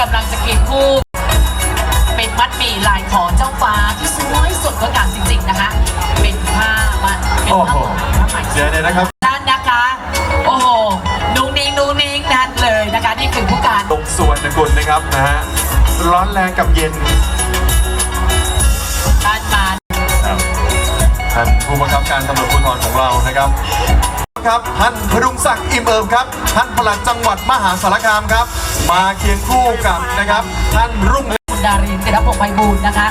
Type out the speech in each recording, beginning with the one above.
กำลังจะกินคู่เป็นมัดบีลายขอเจ้าฟ้าที่สวยสุดงดงามจริงๆนะคะ เป็นผ้ามันเป็นผ้าไหมผ้าไหมเดี๋เนี่ยนะครับนั่นนะคะ โอ้โหนูนิ่งนูนิ่งนั่นเลยนะคะนี่คือผู้การตรงส่วนนะกุลนะครับนะฮะร้อนแรงกับเย็นท่านมาท่านผู้บังคับการตำรวจภูธรของเรานะครับ ครับท่านพดุงศักดิ์อิ่มเอิมครับท่านปลัดจังหวัดมหาสารคามครับ มาเคียงคู่กับนะครับท่านรุ่งคุณดารินติรพงศ์ไพบูลย์นะคะ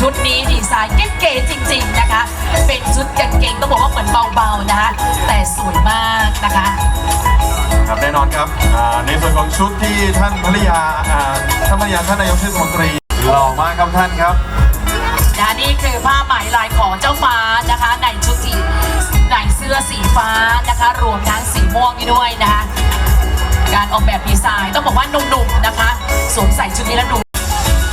ชุดนี้ดีไซน์เก๋ๆจริง ๆนะคะ เป็นชุดกางเกงต้องบอกว่าเหมือนเบาๆนะคะแต่สวยมากนะคะครับแน่นอนครับอ่าในส่วนของชุดที่ท่านภริยาอ่าท่านภริยาท่านนายกเทศมนตรีหล่อมากครับท่านครับนะนี่คือผ้าไหมลายของเจ้าฟ้านะคะในชุด สีในเสื้อสีฟ้านะคะ รวมทั้งสีม่วงนี่ด้วยนะคะ การออกแบบดีไซน์ต้องบอกว่าหนุ่มๆนะคะสวมใส่ชุดนี้แล้วดู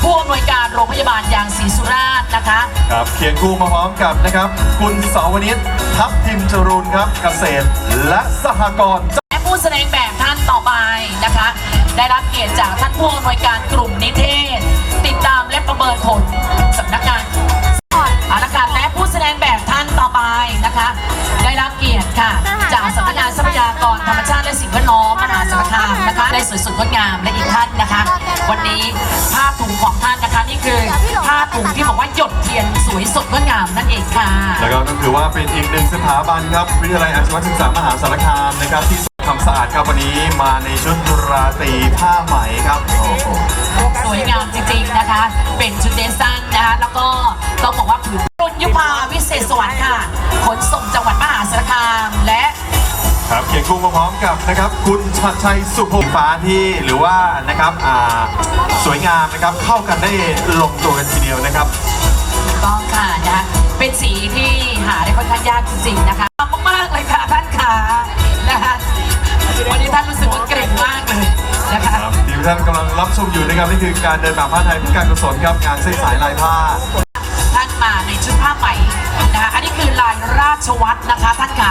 ผู้อำนวยการโรงพยาบาลยางศรีสุราษฎร์นะคะ ครับเคียงคู่มาพร้อมกับนะครับ คุณเสาวนิชทัพทิมจรูนครับเกษตร และสหกรณ์และผู้แสดงแบบท่านต่อไปนะคะ ได้รับเกียรติจากท่านผู้อำนวยการกลุ่มนิเทศ ติดตามและประเมินผล จากสำนักงานทรัพยากรธรรมชาติและสิ่งแวดล้อมมหาสารคามนะคะได้สวยสดงดงามและอีกท่านนะคะ วันนี้ผ้าถุงของท่านนะคะนี่คือผ้าถุงที่บอกว่าหยดเทียนสวยสดงดงามนั่นเองค่ะแล้วก็ก็คือว่าเป็นอีกหนึ่งสถาบันครับวิทยาลัยอาชีวศึกษามหาสารคามนะครับที่ทำสะอาดครับวันนี้มาในชุดราตรีผ้าไหมครับโอ้โหสวยงามจริงๆนะคะ เป็นชุดเดซันนะคะแล้วก็ต้องบอกว่าผืนรุ่นยุพาวิเศษสวรรค์ค่ะขนส่งจังหวัดมหาสารคามและค รับเคียงคู่มาพร้อมกับนะครับคุณชัดชัยสุภพฟ้าที่หรือว่านะครับอ่าสวยงามนะครับเข้ากันได้ลงตัวกันทีเดียวนะครับต้องค่ะนะคะเป็นสีที่หาได้ค่อนข้างยากจริงๆนะคะขอบคุณมากๆเลยค่ะท่านค่ะนะคะวันนี้ท่านรู้สึกว่าเกรงมากเลยนะคะครับที่ท่านกำลังรับชมอยู่นะครับนี่คือการเดินแบบผ้าไทยเพื่อการกุศลครับงานเส้นสายลายผ้าท่านมาในชุดผ้าไหมนะคะอันนี้คือลายราชวัตรนะคะท่านขา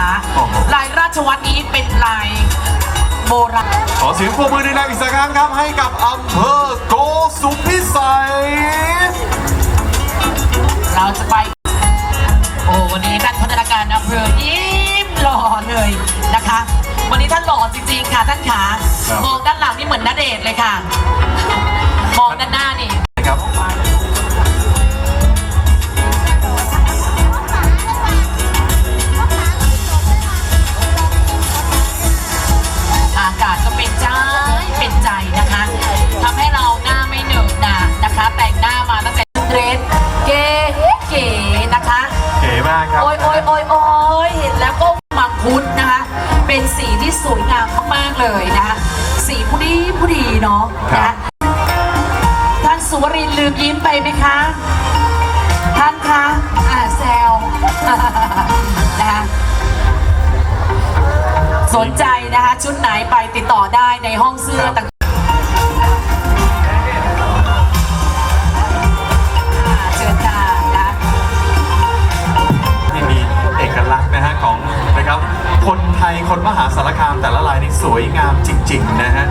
โบราณขอเสียงปรบมือดังๆอีกสักครั้งครับ ให้กับอำเภอโกสุมพิสัย เราจะไป โอ้วันนี้ท่านพัฒนาการอำเภอยิ้มหล่อเลยนะคะ วันนี้ท่านหล่อจริงๆค่ะท่านขาครับมองด้านหลังนี่เหมือนนเดชน์เลยค่ะ เลยนะคะสีผู้ดีผู้ดีเนาะครันะบท่านสุวรินทร์ลืมยิ้มไปไหมคะ ท่านคะอ่าแซว นะคะสนใจนะคะ ชุดไหนไปติดต่อได้ในห้องเสื้อต่าง วยงามจริง ๆ นะฮะ